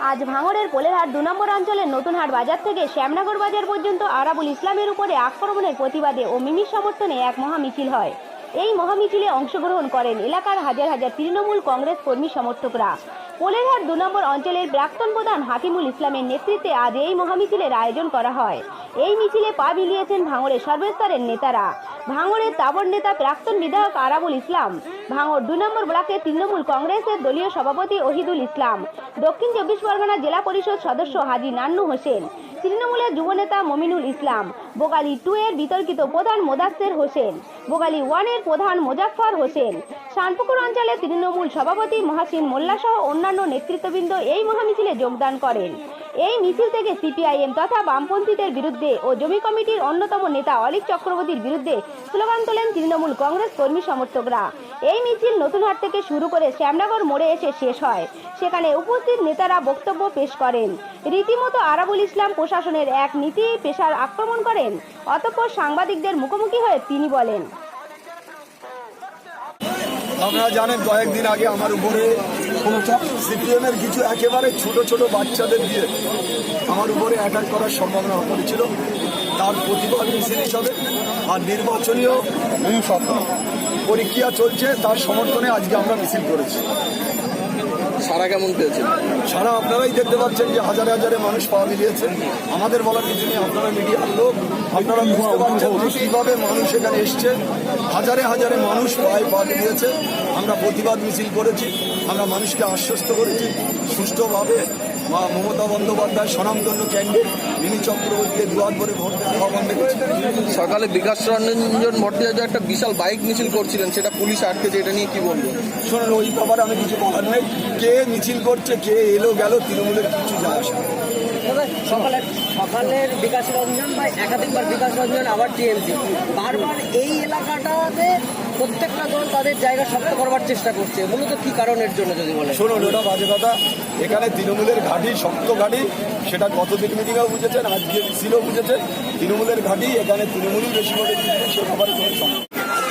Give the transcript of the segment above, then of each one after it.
আজ ভাঙড়ের পোলেরহাট দু নম্বর অঞ্চলের নতুনহাট বাজার থেকে শ্যামনগর বাজার পর্যন্ত আরাবুল ইসলামের উপরে আক্রমণের প্রতিবাদে ও মিমির সমর্থনে এক মহামিছিল হয়। এই মহামিছিলে অংশগ্রহণ করেন এলাকার হাজার হাজার তৃণমূল কংগ্রেস কর্মী সমর্থকরা। পোলেরহাট দু নম্বর অঞ্চলের প্রাক্তন প্রধান হাকিমুল ইসলামের নেতৃত্বে আজ এই মহামিছিলের আয়োজন করা হয়। এই মিছিলে পা মিলিয়েছেন ভাঙড়ের সর্বস্তরের নেতারা। ভাঙড়ের তাবর নেতা প্রাক্তন বিধায়ক আরাবুল ইসলাম। ভাঙড় দু নম্বর ব্লকের তৃণমূল কংগ্রেসের দলীয় সভাপতি ওহিদুল ইসলাম। দক্ষিণ চব্বিশ পরগনা জেলা পরিষদ সদস্য হাজি নান্নু হোসেন। তৃণমূলের যুবনেতা মমিনুল ইসলাম। বোগালি টু এর বিতর্কিত প্রধান মোদাস্সের হোসেন। বোগালি ওয়ানের প্রধান মোজাফফর হোসেন। শানপুকুর অঞ্চলের তৃণমূল সভাপতি মহাসিন মোল্লা সহ অন্যান্য নেতৃত্ববৃন্দ এই মহামিছিলে যোগদান করেন। এই মিছিল থেকে সিপিআইএম তথা বামপন্থীদের বিরুদ্ধে ও জমি কমিটির অন্যতম নেতা অলিক চক্রবর্তীর বিরুদ্ধে স্লোগান তোলেন তৃণমূল কংগ্রেস কর্মী সমর্থকরা। এই মিছিল নতুনহাট থেকে শুরু করে শ্যামনগর মোড়ে এসে শেষ হয়। সেখানে উপস্থিত নেতারা বক্তব্য পেশ করেন। রীতিমতো আরাবুল ইসলাম প্রশাসনের এক নীতি পেশার আক্রমণ করেন। অতঃপর সাংবাদিকদের মুখোমুখি হয়ে তিনি বলেন, আপনারা জানেন, কয়েকদিন আগে আমার উপরে সিপিএমের কিছু একেবারে ছোট ছোট বাচ্চাদের দিয়ে আমার উপরে অ্যাটাক করার সম্ভাবনা করেছিল তার প্রতিবাদ মিছিল হিসাবে আর নির্বাচনীয় পরীক্ষা চলছে তার সমর্থনে আজকে আমরা মিছিল করেছি। সারা কেমন পেয়েছে? সারা আপনারাই দেখতে পাচ্ছেন যে হাজারে হাজারে মানুষ পাওয়া মিলিয়েছে। আমাদের বলার কিছু নেই আপনারা মিডিয়ার লোক আপনারা বুঝতে পারছেন যে কীভাবে মানুষ এখানে এসছে। হাজারে হাজারে মানুষ পায়ে পা মিলিয়েছে। আমরা প্রতিবাদ মিছিল করেছি আমরা মানুষকে আশ্বস্ত করেছি। সুষ্ঠুভাবে মা মমতা বন্দ্যোপাধ্যায় স্বনামধন্য ক্যান্ডিডেট মিনি চক্রবর্তীকে দুয়ার করে ভোট দেওয়ার আহ্বান সকালে বিকাশ রঞ্জন ভট্টাচার্য একটা বিশাল বাইক মিছিল করছিলেন সেটা পুলিশ আটকেছে এটা নিয়ে কি বলব? শুনুন ওই ব্যাপারে আমি কিছু বলার নেই। কে মিছিল করছে কে এলো গেল তৃণমূলের কিছু যায় আসে না। সকালের বিকাশ রঞ্জন বা একাধিকবার বিকাশ রঞ্জন আবার টিএমসি। বারবার এই এলাকাটাতে প্রত্যেকটা দল তাদের জায়গা শক্ত করবার চেষ্টা করছে। মূলত কি কারণের জন্য যদি বলে শুনুন ওটা বাজে কথা। এখানে তৃণমূলের ঘাঁটি শক্ত ঘাঁটি সেটা গত দিন মিটিংয়েও বুঝেছেন আজকে মিছিলও বুঝেছেন। তৃণমূলের ঘাঁটি এখানে তৃণমূলই বেশি করে সে কোনো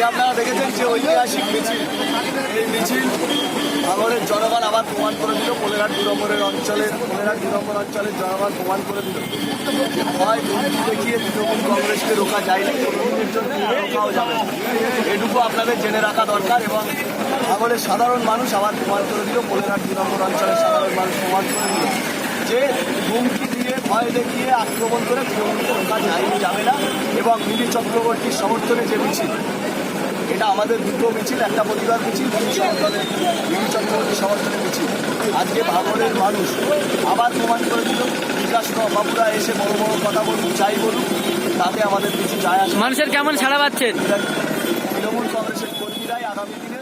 আপনারা দেখেছেন যে ঐতিহাসিক মিছিল এই মিছিল ভাঙড়ের জনগণ আবার প্রমাণ করে দিল, কোলেঘাট দু নম্বরের অঞ্চলের, কোলেঘাট দু নম্বর অঞ্চলের জনগণ প্রমাণ করে দিল ভয় দুর্নীতি দেখিয়ে তৃণমূল কংগ্রেসকে রোকা যায়নি কোনোদিনের জন্য রোকাও যাবে। এটুকু আপনাদের জেনে রাখা দরকার এবং ভাঙড়ের সাধারণ মানুষ আবার প্রমাণ করে দিল, কোলেঘাট দু নম্বর অঞ্চলের সাধারণ মানুষ প্রমাণ করে দিল যে হুমকি দিয়ে, ভয় দেখিয়ে আক্রমণ করে তৃণমূলকে রোকা যায়নি, যাবে না এবং মিলি চক্রবর্তীর সমর্থনে যে মিছিল এটা আমাদের দুটো মিছিল একটা প্রতিবাদ মিছিল বিভিন্ন চক্রবর্তী সমর্থনের মিছিল। আজকে ভাগরের মানুষ আবার প্রমাণ করে দিল বিকাশ বাবুরা এসে বড় বড় কথা বলুন চাই বলুন তাতে আমাদের কিছু যায় আসে মানুষের কেমন ছাড়া পাচ্ছেন? তৃণমূল কংগ্রেসের কর্মীরাই আগামী দিনে